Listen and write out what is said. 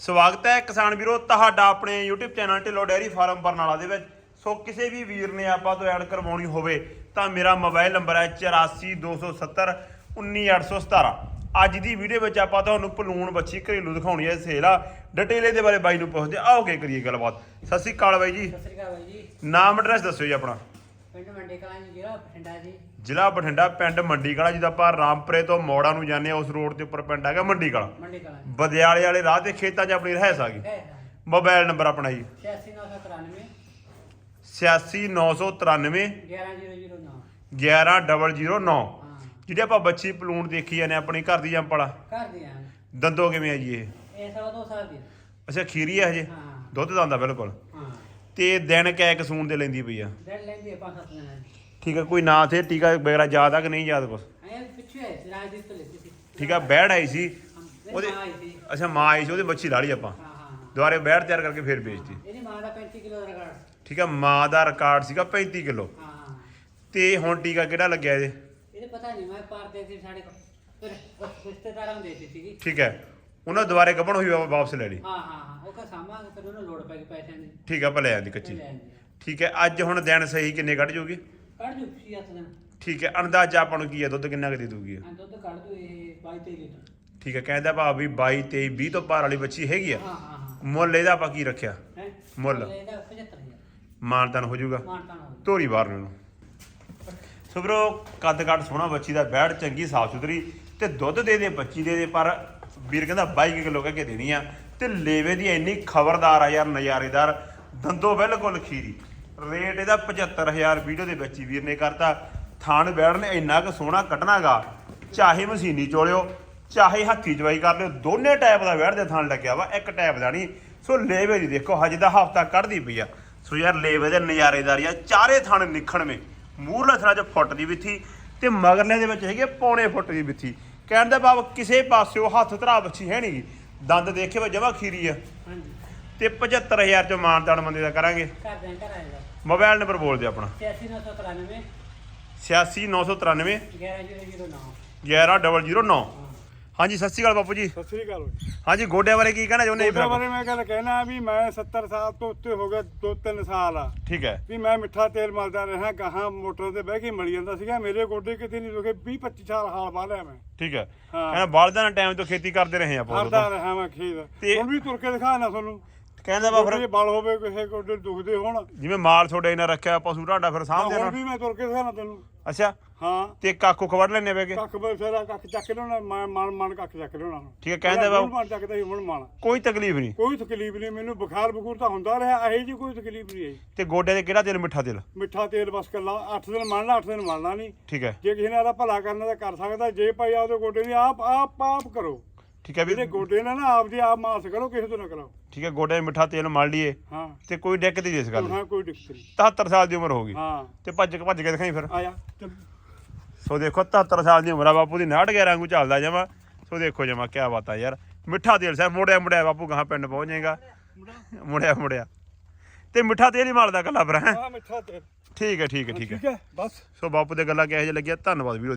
ਸਵਾਗਤ ਹੈ ਕਿਸਾਨ ਵੀਰੋ ਤੁਹਾਡਾ ਆਪਣੇ YouTube channel Dhillon dairy farm Barnala ਦੇ ਵਿੱਚ। ਸੋ ਕਿਸੇ ਵੀ ਵੀਰ ਨੇ ਆਪਾਂ ਤੋਂ ਐਡ ਕਰਵਾਉਣੀ ਹੋਵੇ ਤਾਂ ਮੇਰਾ ਮੋਬਾਈਲ ਨੰਬਰ ਹੈ 8427 19817 ਅੱਜ ਦੀ ਵੀਡੀਓ ਵਿੱਚ ਆਪਾਂ ਤੁਹਾਨੂੰ ਪਲੂਣ ਬੱਚੀ ਘਰੇਲੂ ਦਿਖਾਉਣੀ ਹੈ ਸੇਲ ਆ। ਡਿਟੇਲ ਇਹਦੇ ਬਾਰੇ ਬਾਈ ਨੂੰ ਪੁੱਛਦੇ ਆਓ ਕੇ ਕਰੀਏ ਗੱਲਬਾਤ। ਸਤਿ ਸ੍ਰੀ ਅਕਾਲ ਬਾਈ ਜੀ। ਸਤਿ ਸ੍ਰੀ ਅਕਾਲ ਬਾਈ ਜੀ। ਨਾਮ ਐਡਰੈਸ ਦੱਸਿਓ ਜੀ ਆਪਣਾ। ਪਿੰਡ ਮੰਡੀ ਕਲਾਂ ਜੀ ਜ਼ਿਲ੍ਹਾ ਬਠਿੰਡਾ ਜੀ। ਜ਼ਿਲ੍ਹਾ ਬਠਿੰਡਾ ਪਿੰਡ ਮੰਡੀ ਕਲਾ ਜਿਹਦਾ ਆਪਾਂ ਰਾਮਪੁਰੇ ਤੋਂ ਮੋੜਾ ਨੂੰ ਜਾਂਦੇ ਆ ਉਸ ਰੋਡ ਦੇ ਉੱਪਰ ਪਿੰਡ ਹੈਗਾ ਮੰਡੀ ਕਲਾ ਮੰਡੀ ਕਲਾਂ ਜੀ। ਬਦਿਆਲੇ ਵਾਲੇ ਰਾਹ ਤੇ ਖੇਤਾਂ 'ਚ ਆਪਣੀ ਰਹਿਸ ਆ ਗਈ। ਹੈ ਮੋਬਾਈਲ ਨੰਬਰ ਆਪਣਾ ਜੀ। 86993 86993 11009 11009 ਹਾਂ। ਜਿਹੜੇ ਆਪਾਂ ਬੱਚੀ ਪਲੂਣ ਦੇਖੀ ਜਾਂਦੇ ਆਪਣੀ ਘਰ ਦੀ ਜੰਪਲਾ ਕਰ ਦਿਆਂ ਦੰਦੋ ਕਿਵੇਂ ਆ ਜੀ ਇਹ? ਇਹ ਸਵਾ ਦੋ ਸਾਲ ਦੀ ਅੱਛਾ ਖੀਰੀ ਹੈ ਹਜੇ? ਹਾਂ। ਦੁੱਧ ਦੰਦਾ ਬਿਲਕੁਲ। ਤੇ ਦਿਨ ਕੈ ਕਸੂਨ ਦੇ ਲੈਂਦੀ ਪਈ ਆ। ਡੈਡ ਲੈਂਦੀ ਦਿਨਾਂ ਦੀ ਠੀਕ ਹੈ ਕੋਈ ਨਾਂ ਤੇ ਟੀਕਾ ਵਗੈਰਾ ਯਾਦ ਆ ਕਿ ਨਹੀਂ ਯਾਦ ਕੁਛ ਐ ਪਿੱਛੇ ਹੈ ਰਾਜਦੀਪ ਤੋਂ ਲੈਤੀ ਸੀ। ਠੀਕ ਆ ਬੈੜ ਆਈ ਸੀ। ਉਹਦੇ ਅੱਛਾ ਮਾਂ ਆਈ ਸੀ ਉਹਦੇ ਬੱਚੀ ਲਾੜੀ ਆਪਾਂ। ਹਾਂ ਹਾਂ ਹਾਂ। ਦੁਬਾਰੇ ਬੈੜ ਤਿਆਰ ਕਰਕੇ ਫੇਰ ਵੇਚਤੀ। ਇਹਦੀ ਮਾਂ ਦਾ 35 ਕਿਲੋ ਦਾ ਰਿਕਾਰਡ ਠੀਕ ਆ ਮਾਂ ਦਾ ਰਿਕਾਰਡ ਸੀਗਾ 35 ਕਿਲੋ। ਹਾਂ ਹਾਂ। ਤੇ ਹੁਣ ਟੀਕਾ ਕਿਹੜਾ ਲੱਗਿਆ ਇਹਦੇ? ਇਹਦੇ ਪਤਾ ਨਹੀਂ ਮੈਂ ਪਾਰ ਦੇ ਸੀ ਸਾਡੇ ਕੋਲ ਰਿਸ਼ਤੇਦਾਰਾਂ ਨੂੰ ਦੇ ਦਿੱਤੀ ਸੀਗੀ। ਠੀਕ ਹੈ ਉਹਨਾਂ ਦੁਬਾਰੇ ਗੱਭਣ ਹੋਈ ਵਾ- ਵਾਪਸ ਲੈ ਲਈ। ਹਾਂ ਹਾਂ। ਲੋੜ ਪੈ ਗਈ ਪੈਸਿਆਂ ਦੀ। ਠੀਕ ਆ ਭਲੇ ਆਂਦੀ ਕੱਚੀ। ਲੈ ਆਂਦੀ ਆ। ਠੀਕ ਹੈ ਅੱਜ ਹੁਣ ਦਿਨ ਸਹੀ ਕਿੰਨੇ ਕੱਢ ਜੂਗੀ? ਕੱਢ ਜੂ ਛੇ ਹੱਥ ਦਿਨ। ਠੀਕ ਹੈ ਅੰਦਾਜ਼ਾ ਆਪਾਂ ਨੂੰ ਕੀ ਹੈ ਦੁੱਧ ਕਿੰਨਾ ਕੁ ਦੇ ਦੂਗੀ ਇਹ? ਹਾਂ ਦੁੱਧ ਕੱਢ ਦੂ ਇਹ 22 23 ਲੀਟਰ। ਠੀਕ ਹੈ ਕਹਿੰਦਾ ਭਾਵ ਵੀ 22 23 20 ਤੋਂ ਪਾਰ ਵਾਲੀ ਬੱਚੀ ਹੈਗੀ ਆ? ਹਾਂ ਹਾਂ ਹਾਂ। ਮੁੱਲ ਇਹਦਾ ਆਪਾਂ ਕੀ ਰੱਖਿਆ? ਹੈ? ਮੁੱਲ। ਇਹਦਾ 75000 ਮਾਨਤਨ ਹੋ ਜਾਊਗਾ। ਮਾਨਤਾਨ ਹੋ ਧੋਰੀ ਬਾਹਰ ਨੂੰ। ਸੁਬਰੋ ਕੱਦ ਕੱਦ ਸੋਹਣਾ ਬੱਚੀ ਦਾ ਬੈੜ ਚੰਗੀ ਸਾਫ਼ ਸੁਥਰੀ ਤੇ ਦੁੱਧ ਦੇ ਦੇ ਬੱਚੀ ਦੇ ਦੇ ਪਰ ਵੀਰ ਕਹਿੰਦਾ 22 ਕਿਲੋ ਕਹਿ ਕੇ ਦੇਣੀ ਆ। ਤੇ ਲੇਵੇ ਦੀ ਇੰਨੀ ਖਬਰਦਾਰ ਆ ਯਾਰ, ਨਜ਼ਾਰੇਦਾਰ। ਦੰਦੋ ਬਿਲਕੁਲ ਖੀਰੀ। ਰੇਟ ਇਹਦਾ 75000 ਵੀਡੀਓ ਦੇ ਵਿੱਚ ਹੀ ਵੀਰ ਨੇ ਕਰਤਾ। ਥਾਣ ਬੈੜ ਨੇ ਇੰਨਾ ਕੁ ਸੋਹਣਾ ਕੱਢਣਾਗਾ ਚਾਹੇ ਮਸ਼ੀਨੀ ਚੋਲਿਓ, ਚਾਹੇ ਹੱਥੀ ਜਵਾਈ ਕਰ ਲਿਓ, ਦੋਨੇ ਟਾਈਪ ਦਾ ਬੈੜ ਦੇ ਥਾਣ ਲੱਗਿਆ ਵਾ, ਇੱਕ ਟਾਈਪ ਦਾ ਨਹੀਂ। ਸੋ ਲੇਵੇ ਦੀ ਦੇਖੋ, ਹਜੇ ਦਾ ਹਫਤਾ ਕੱਢਦੀ ਪਈ ਆ। ਸੋ ਯਾਰ ਲੇਵੇ ਦੇ ਨਜ਼ਾਰੇਦਾਰ ਆ ਚਾਰੇ ਥਾਣ ਨਿਖਣਵੇਂ। ਮੂਰਲੇ ਥਾਂ 'ਚ ਫੁੱਟ ਦੀ ਵਿੱਥੀ ਤੇ ਮਗਰਲੇ ਦੇ ਵਿੱਚ ਹੈਗੇ ਪੌਣੇ ਫੁੱਟ ਦੀ ਵਿੱਥੀ। ਕਹਿਣ ਦਾ ਭਾਵ ਕਿਸੇ ਪਾਸਿਓ ਹੱਥ ਧਰਾ ਬੱਚੀ ਹੈ ਨਹੀਂਗੀ ਦੰਦ ਦੇਖੇ ਵਾ ਜਮਾ ਖੀਰੀ ਆ। ਹਾਂਜੀ। ਤੇ 75000 ਚੋਂ ਮਾਨਦਾਨ ਬੰਦੇ ਦਾ ਕਰਾਂਗੇ। ਘਰ ਦੇ ਘਰ ਆਏਗਾ ਮੋਬਾਈਲ ਨੰਬਰ ਬੋਲ ਦਿਓ ਆਪਣਾ। 86993 86993 11009 11009 ਹਾਂਜੀ ਸਤਿ ਸ਼੍ਰੀ ਅਕਾਲ ਬਾਪੂ ਜੀ। ਸਤਿ ਸ੍ਰੀ ਅਕਾਲ ਜੀ। ਹਾਂਜੀ ਗੋਡਿਆਂ ਬਾਰੇ ਕੀ ਕਹਿਣਾ ਚਾਹੁੰਦੇ ਜੀ ਉਹਦੇ? ਬਾਰੇ ਮੈਂ ਗੱਲ ਕਹਿਣਾ ਵੀ ਮੈਂ 70 ਸਾਲ ਤੋਂ ਉੱਤੇ ਹੋ ਗਿਆ 2-3 ਸਾਲ। ਆ ਠੀਕ ਹੈ। ਵੀ ਮੈਂ ਮਿੱਠਾ ਤੇਲ ਮਲਦਾ ਰਿਹਾ ਗਾਹਾਂ ਮੋਟਰ ਤੇ ਬਹਿ ਕੇ ਮਲੀ ਜਾਂਦਾ ਸੀਗਾ। ਮੇਰੇ ਗੋਡੇ ਕਿਤੇ ਨਹੀਂ ਦੁਖੇ 20-25 ਸਾਲ ਹਾਲ ਬਾਹ ਲਿਆ ਮੈਂ। ਠੀਕ ਹੈ। ਹਾਂ। ਕਹਿੰਦਾ ਬਲਦਾਂ ਟਾਈਮ ਤੋਂ ਖੇਤੀ ਕਰਦੇ ਰਹੇ ਆਪਾਂ ਉਦੋਂ ਹਰਦਾ ਤੋਂ। ਰਿਹਾ ਮੈਂ ਖੇਤ। ਤੇ- ਹੁਣ ਵੀ ਤੁਰ ਕੇ ਦਿਖਾਣਾ ਤੁਹਾਨੂੰ। ਕਹਿੰਦਾ ਵਾ ਫਿਰ ਬਲ ਹੋਵੇ ਕਿਸੇ ਗੋਡੇ ਦੁਖਦੇ ਹੋਣ। ਜਿਵੇਂ ਮਾਲ ਤੁਹਾਡੇ ਇਹਨਾਂ ਰੱਖਿਆ ਪਸ਼ੂ ਢਾਡਾ ਫਿਰ ਸਾਂਭਦੇ ਹੁਣ ਵੀ ਮੈਂ ਤੁਰ ਕੇ ਦਿਖਾਣਾ ਤੈਨੂੰ। ਅੱਛਾ। ਹਾਂ। ਤੇ ਕਾਕੂ ਖਵੜ ਲੈਣੇ ਬੈ ਕੇ ਕੱਖ ਬਸੇਰਾ ਕੱਖ ਚੱਕ ਮੈਂ ਮਨ ਮਨ ਕੱਖ ਚੱਕ ਹੁਣ। ਠੀਕ ਹੈ ਕਹਿੰਦੇ ਵਾ ਮਨ ਚੱਕਦਾ ਸੀ ਹੁਣ ਮਨ। ਕੋਈ ਤਕਲੀਫ ਨਹੀਂ। ਕੋਈ ਤਕਲੀਫ ਨਹੀਂ ਮੈਨੂੰ ਬੁਖਾਰ ਬਖੂਰ ਤਾਂ ਹੁੰਦਾ ਰਿਹਾ ਇਹੋ ਜੀ ਕੋਈ ਤਕਲੀਫ ਨਹੀਂ ਆਈ। ਤੇ ਗੋਡੇ ਤੇ ਕਿਹੜਾ ਤੇਲ ਮਿੱਠਾ ਤੇਲ? ਮਿੱਠਾ ਤੇਲ ਬਸ ਕੱਲਾ 8 ਦਿਨ ਮੰਨਣਾ 8 ਦਿਨ ਮੰਨਣਾ ਨਹੀਂ। ਠੀਕ ਹੈ। ਜੇ ਕਿਸੇ ਨੇ ਆਦਾ ਭਲਾ ਕਰਨਾ ਤਾਂ ਕਰ ਸਕਦਾ ਜੇ ਭਾਈ ਆਪਦੇ ਗੋਡੇ ਦੀ ਆਪ ਆਪ ਆਪ ਕਰੋ। ਠੀਕ ਹੈ ਵੀ ਜਿਹੜੇ ਗੋਡੇ ਨੇ ਨਾ ਆਪ ਦੀ ਆਪ ਮਾਸ ਕਰੋ ਕਿਸੇ ਤੋਂ ਨਾ ਕਰਾਓ। ਠੀਕ ਹੈ ਗੋਡੇ ਮਿੱਠਾ ਤੇਲ ਮਲ ਲਈਏ ਹਾਂ। ਤੇ ਕੋਈ ਦਿੱਕਤ ਨਹੀਂ ਇਸ ਗੱਲ ਦੀ। ਹਾਂ ਕੋਈ ਦਿੱਕਤ ਨਹੀਂ। 73 ਸਾਲ ਦੀ ਉਮਰ ਹੋ ਗਈ। ਹਾਂ। ਤੇ ਭੱਜ ਕੇ ਭੱਜ ਕੇ ਦਿਖਾਈ ਫਿਰ। ਆਇਆ ਤੇ ਸੋ ਦੇਖੋ 73 ਸਾਲ ਦੀ ਉਮਰ ਆ ਬਾਪੂ ਦੀ 911 ਵਾਂਗੂ ਚੱਲਦਾ ਜਮਾ। ਸੋ ਦੇਖੋ ਜਮਾ ਕੀ ਬਾਤ ਆ ਯਾਰ। ਮਿੱਠਾ ਤੇਲ ਸਰ ਮੁੜਿਆ ਮੁੜਿਆ ਬਾਪੂ ਗਾਹਾਂ ਪਿੰਡ ਪਹੁੰਚ ਜਾਏਗਾ। ਮੁੜਿਆ ਮੁੜਿਆ। ਤੇ ਮਿੱਠਾ ਤੇਲ ਹੀ ਮਾਰਦਾ ਕੱਲਾ ਹੈਂ? ਹਾਂ ਮਿੱਠਾ ਤੇਲ। ਠੀਕ ਹੈ ਠੀਕ ਹੈ ਠੀਕ ਹੈ। ਠੀਕ ਹੈ ਬਸ। ਸੋ ਬਾਪੂ ਦੇ ਗੱਲਾਂ ਕਿਹੋ ਜਿਹਾ ਲੱਗਿਆ? ਧੰਨਵਾਦ ਵੀਡੀਓ